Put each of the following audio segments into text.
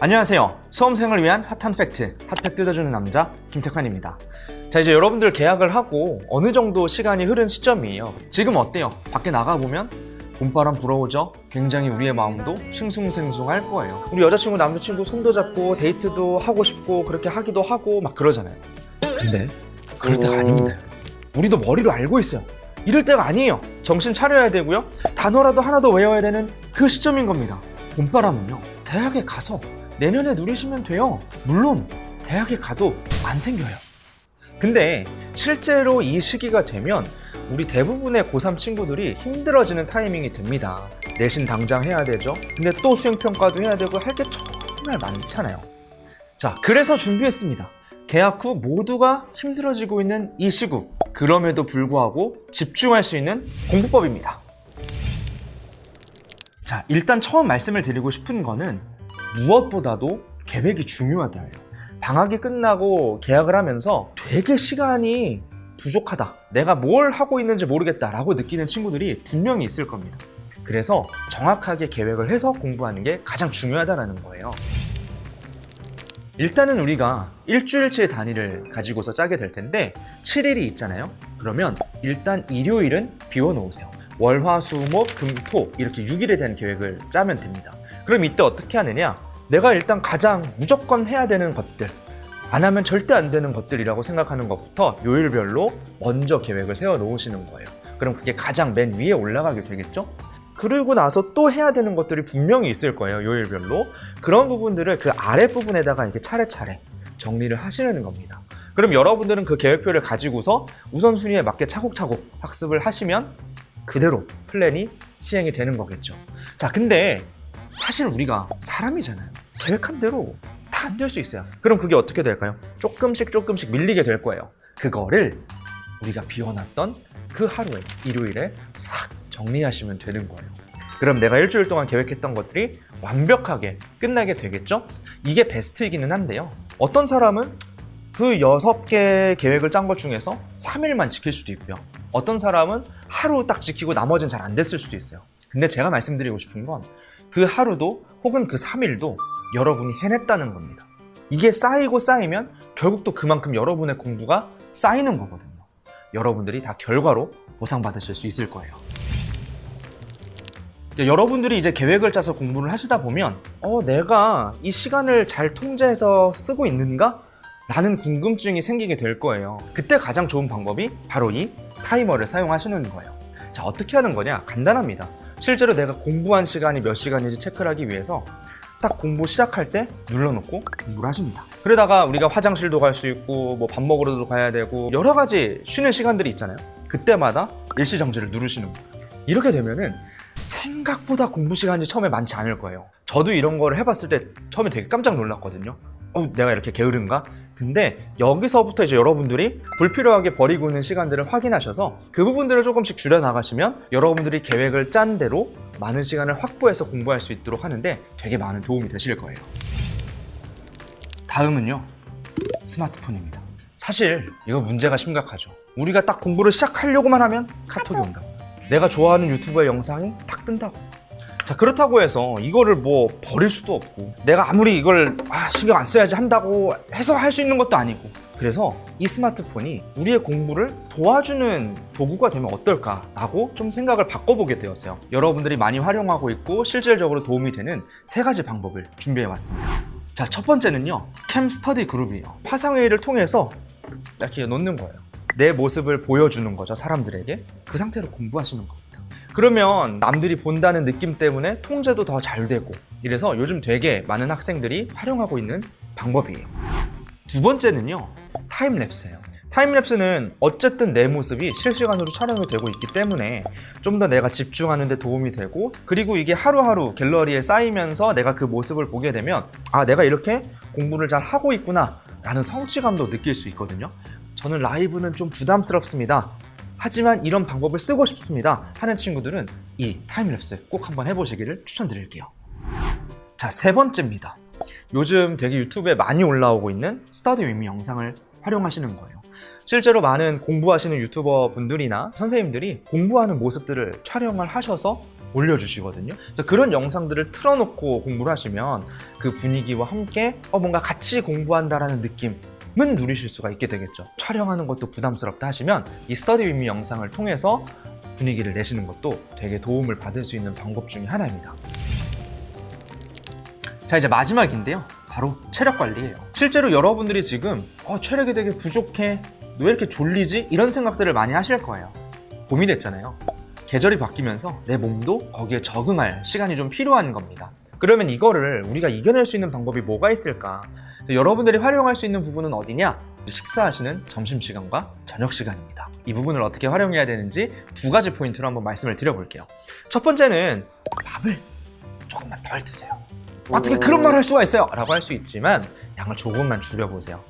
안녕하세요. 수험생을 위한 핫한 팩트, 핫팩 뜯어주는 남자 김태환입니다. 자 이제 여러분들 계약을 하고 어느 정도 시간이 흐른 시점이에요. 지금 어때요? 밖에 나가 보면 봄바람 불어오죠? 굉장히 우리의 마음도 싱숭생숭할 거예요. 우리 여자친구, 남자친구 손도 잡고 데이트도 하고 싶고 그렇게 하기도 하고 막 그러잖아요. 근데 그럴 때가 아닙니다. 우리도 머리로 알고 있어요. 이럴 때가 아니에요. 정신 차려야 되고요. 단어라도 하나 더 외워야 되는 그 시점인 겁니다. 봄바람은요. 대학에 가서 내년에 누리시면 돼요. 물론 대학에 가도 안 생겨요. 근데 실제로 이 시기가 되면 우리 대부분의 고3 친구들이 힘들어지는 타이밍이 됩니다. 내신 당장 해야 되죠. 근데 또 수행평가도 해야 되고 할 게 정말 많잖아요. 자, 그래서 준비했습니다. 계약 후 모두가 힘들어지고 있는 이 시국. 그럼에도 불구하고 집중할 수 있는 공부법입니다. 자, 일단 처음 말씀을 드리고 싶은 거는 무엇보다도 계획이 중요하다예요. 방학이 끝나고 계약을 하면서 되게 시간이 부족하다. 내가 뭘 하고 있는지 모르겠다라고 느끼는 친구들이 분명히 있을 겁니다. 그래서 정확하게 계획을 해서 공부하는 게 가장 중요하다는 거예요. 일단은 우리가 일주일치 단위를 가지고서 짜게 될 텐데 7일이 있잖아요. 그러면 일단 일요일은 비워 놓으세요. 월, 화, 수, 목, 금, 토 이렇게 6일에 대한 계획을 짜면 됩니다. 그럼 이때 어떻게 하느냐? 내가 일단 가장 무조건 해야 되는 것들 안 하면 절대 안 되는 것들이라고 생각하는 것부터 요일별로 먼저 계획을 세워 놓으시는 거예요. 그럼 그게 가장 맨 위에 올라가게 되겠죠? 그러고 나서 또 해야 되는 것들이 분명히 있을 거예요, 요일별로. 그런 부분들을 그 아랫부분에다가 이렇게 차례차례 정리를 하시는 겁니다. 그럼 여러분들은 그 계획표를 가지고서 우선순위에 맞게 차곡차곡 학습을 하시면 그대로 플랜이 시행이 되는 거겠죠. 자, 근데 사실 우리가 사람이잖아요. 계획한 대로 다 안 될 수 있어요. 그럼 그게 어떻게 될까요? 조금씩 조금씩 밀리게 될 거예요. 그거를 우리가 비워놨던 그 하루에, 일요일에 싹 정리하시면 되는 거예요. 그럼 내가 일주일 동안 계획했던 것들이 완벽하게 끝나게 되겠죠? 이게 베스트이기는 한데요. 어떤 사람은 그 여섯 개 계획을 짠 것 중에서 3일만 지킬 수도 있고요. 어떤 사람은 하루 딱 지키고 나머지는 잘 안 됐을 수도 있어요. 근데 제가 말씀드리고 싶은 건 그 하루도 혹은 그 3일도 여러분이 해냈다는 겁니다. 이게 쌓이고 쌓이면 결국 또 그만큼 여러분의 공부가 쌓이는 거거든요. 여러분들이 다 결과로 보상받으실 수 있을 거예요. 여러분들이 이제 계획을 짜서 공부를 하시다 보면 어, 내가 이 시간을 잘 통제해서 쓰고 있는가? 라는 궁금증이 생기게 될 거예요. 그때 가장 좋은 방법이 바로 이 타이머를 사용하시는 거예요. 자, 어떻게 하는 거냐? 간단합니다. 실제로 내가 공부한 시간이 몇 시간인지 체크를 하기 위해서 딱 공부 시작할 때 눌러놓고 공부를 하십니다. 그러다가 우리가 화장실도 갈 수 있고 뭐 밥 먹으러도 가야 되고 여러 가지 쉬는 시간들이 있잖아요. 그때마다 일시정지를 누르시는 거예요. 이렇게 되면은 생각보다 공부 시간이 처음에 많지 않을 거예요. 저도 이런 거를 해봤을 때 처음에 되게 깜짝 놀랐거든요. 어, 내가 이렇게 게으른가? 근데 여기서부터 이제 여러분들이 불필요하게 버리고 있는 시간들을 확인하셔서 그 부분들을 조금씩 줄여 나가시면 여러분들이 계획을 짠 대로 많은 시간을 확보해서 공부할 수 있도록 하는데 되게 많은 도움이 되실 거예요. 다음은요. 스마트폰입니다. 사실 이거 문제가 심각하죠. 우리가 딱 공부를 시작하려고만 하면 카톡이 온다. 내가 좋아하는 유튜버의 영상이 탁 뜬다고. 자 그렇다고 해서 이거를 뭐 버릴 수도 없고 내가 아무리 이걸 아, 신경 안 써야지 한다고 해서 할 수 있는 것도 아니고 그래서 이 스마트폰이 우리의 공부를 도와주는 도구가 되면 어떨까라고 좀 생각을 바꿔보게 되었어요. 여러분들이 많이 활용하고 있고 실질적으로 도움이 되는 세 가지 방법을 준비해 왔습니다. 자, 첫 번째는요. 캠 스터디 그룹이에요. 화상회의를 통해서 이렇게 놓는 거예요. 내 모습을 보여주는 거죠, 사람들에게. 그 상태로 공부하시는 겁니다. 그러면 남들이 본다는 느낌 때문에 통제도 더 잘 되고 이래서 요즘 되게 많은 학생들이 활용하고 있는 방법이에요. 두 번째는요. 타임랩스예요. 타임랩스는 어쨌든 내 모습이 실시간으로 촬영이 되고 있기 때문에 좀 더 내가 집중하는 데 도움이 되고 그리고 이게 하루하루 갤러리에 쌓이면서 내가 그 모습을 보게 되면 아 내가 이렇게 공부를 잘 하고 있구나 라는 성취감도 느낄 수 있거든요. 저는 라이브는 좀 부담스럽습니다. 하지만 이런 방법을 쓰고 싶습니다 하는 친구들은 이 타임랩스 꼭 한번 해보시기를 추천드릴게요. 자, 세 번째입니다. 요즘 되게 유튜브에 많이 올라오고 있는 스터디 윈미 영상을 활용하시는 거예요. 실제로 많은 공부하시는 유튜버 분들이나 선생님들이 공부하는 모습들을 촬영을 하셔서 올려주시거든요. 그래서 그런 영상들을 틀어놓고 공부를 하시면 그 분위기와 함께 어, 뭔가 같이 공부한다라는 느낌 은 누리실 수가 있게 되겠죠. 촬영하는 것도 부담스럽다 하시면 이 스터디 윈미 영상을 통해서 분위기를 내시는 것도 되게 도움을 받을 수 있는 방법 중에 하나입니다. 자 이제 마지막인데요. 바로 체력 관리예요. 실제로 여러분들이 지금 어, 체력이 되게 부족해. 왜 이렇게 졸리지? 이런 생각들을 많이 하실 거예요. 봄이 됐잖아요. 계절이 바뀌면서 내 몸도 거기에 적응할 시간이 좀 필요한 겁니다. 그러면 이거를 우리가 이겨낼 수 있는 방법이 뭐가 있을까? 여러분들이 활용할 수 있는 부분은 어디냐? 식사하시는 점심시간과 저녁시간입니다. 이 부분을 어떻게 활용해야 되는지 두 가지 포인트로 한번 말씀을 드려볼게요. 첫 번째는 밥을 조금만 덜 드세요. 어떻게 그런 말을 할 수가 있어요? 라고 할 수 있지만 양을 조금만 줄여보세요.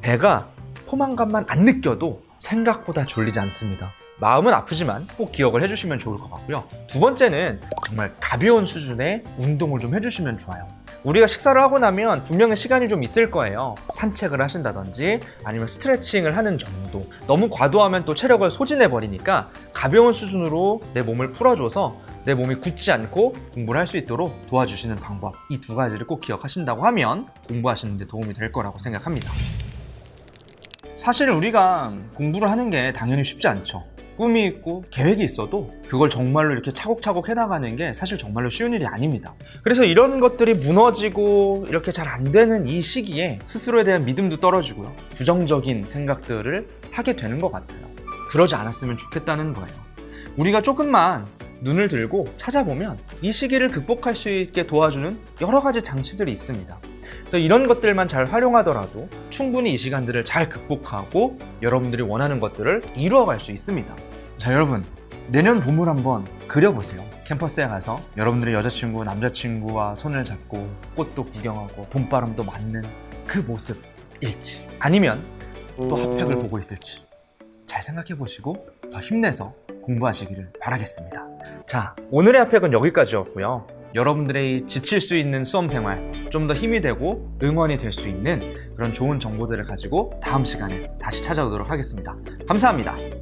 배가 포만감만 안 느껴도 생각보다 졸리지 않습니다. 마음은 아프지만 꼭 기억을 해주시면 좋을 것 같고요. 두 번째는 정말 가벼운 수준의 운동을 좀 해주시면 좋아요. 우리가 식사를 하고 나면 분명히 시간이 좀 있을 거예요. 산책을 하신다든지 아니면 스트레칭을 하는 정도. 너무 과도하면 또 체력을 소진해 버리니까 가벼운 수준으로 내 몸을 풀어줘서 내 몸이 굳지 않고 공부를 할 수 있도록 도와주시는 방법. 이 두 가지를 꼭 기억하신다고 하면 공부하시는 데 도움이 될 거라고 생각합니다. 사실 우리가 공부를 하는 게 당연히 쉽지 않죠. 꿈이 있고 계획이 있어도 그걸 정말로 이렇게 차곡차곡 해나가는 게 사실 정말로 쉬운 일이 아닙니다. 그래서 이런 것들이 무너지고 이렇게 잘 안 되는 이 시기에 스스로에 대한 믿음도 떨어지고요. 부정적인 생각들을 하게 되는 것 같아요. 그러지 않았으면 좋겠다는 거예요. 우리가 조금만 눈을 들고 찾아보면 이 시기를 극복할 수 있게 도와주는 여러 가지 장치들이 있습니다. 그래서 이런 것들만 잘 활용하더라도 충분히 이 시간들을 잘 극복하고 여러분들이 원하는 것들을 이루어갈 수 있습니다. 자, 여러분. 내년 봄을 한번 그려보세요. 캠퍼스에 가서 여러분들의 여자친구, 남자친구와 손을 잡고 꽃도 구경하고 봄바람도 맞는 그 모습일지 아니면 또 핫팩을 보고 있을지 잘 생각해 보시고 더 힘내서 공부하시기를 바라겠습니다. 자, 오늘의 핫팩은 여기까지였고요. 여러분들의 지칠 수 있는 수험 생활 좀 더 힘이 되고 응원이 될 수 있는 그런 좋은 정보들을 가지고 다음 시간에 다시 찾아오도록 하겠습니다. 감사합니다.